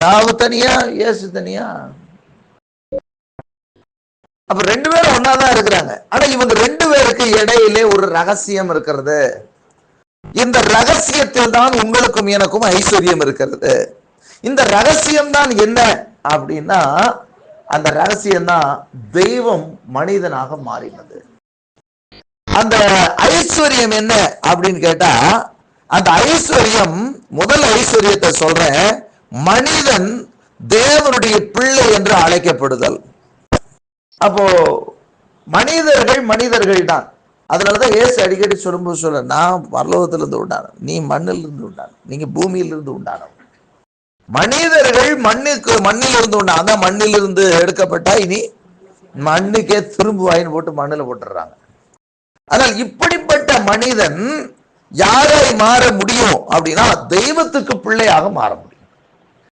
சாவு தனியா இயேசு தனியா? அப்ப ரெண்டு பேரும் ஒன்னாதான் இருக்கிறாங்க. ஆனா இவங்க ரெண்டு பேருக்கு இடையிலே ஒரு ரகசியம் இருக்கிறது. இந்த ரகசியத்தில் தான் உங்களுக்கும் எனக்கும் ஐஸ்வர்யம் இருக்கிறது. இந்த ரகசியம் தான் என்ன அப்படின்னா அந்த ரகசியம் தான் தெய்வம் மனிதனாக மாறினது. அந்த ஐஸ்வர்யம் என்ன அப்படின்னு கேட்டா அந்த ஐஸ்வர்யம் முதல் ஐஸ்வர்யத்தை சொல்றேன். மனிதன் தேவனுடைய பிள்ளை என்று அழைக்கப்படுதல். அப்போ மனிதர்கள் மனிதர்கள் தான். அதனாலதான் ஏசு அடிக்கடி சொல்லும்போது சொல்ல நான் பரலோகத்திலிருந்து உண்டான நீ மண்ணிலிருந்து உண்டான நீங்க பூமியிலிருந்து உண்டானவன் மனிதர்கள் மண்ணுக்கு மண்ணிலிருந்து உண்டா அதான் மண்ணிலிருந்து எடுக்கப்பட்டா இனி மண்ணுக்கே திரும்புவாயின்னு போட்டு மண்ணில் போட்டுடுறாங்க. ஆனால் இப்படிப்பட்ட மனிதன் யாராய் மாற முடியும் அப்படின்னா தெய்வத்துக்கு பிள்ளையாக மாற முடியும்.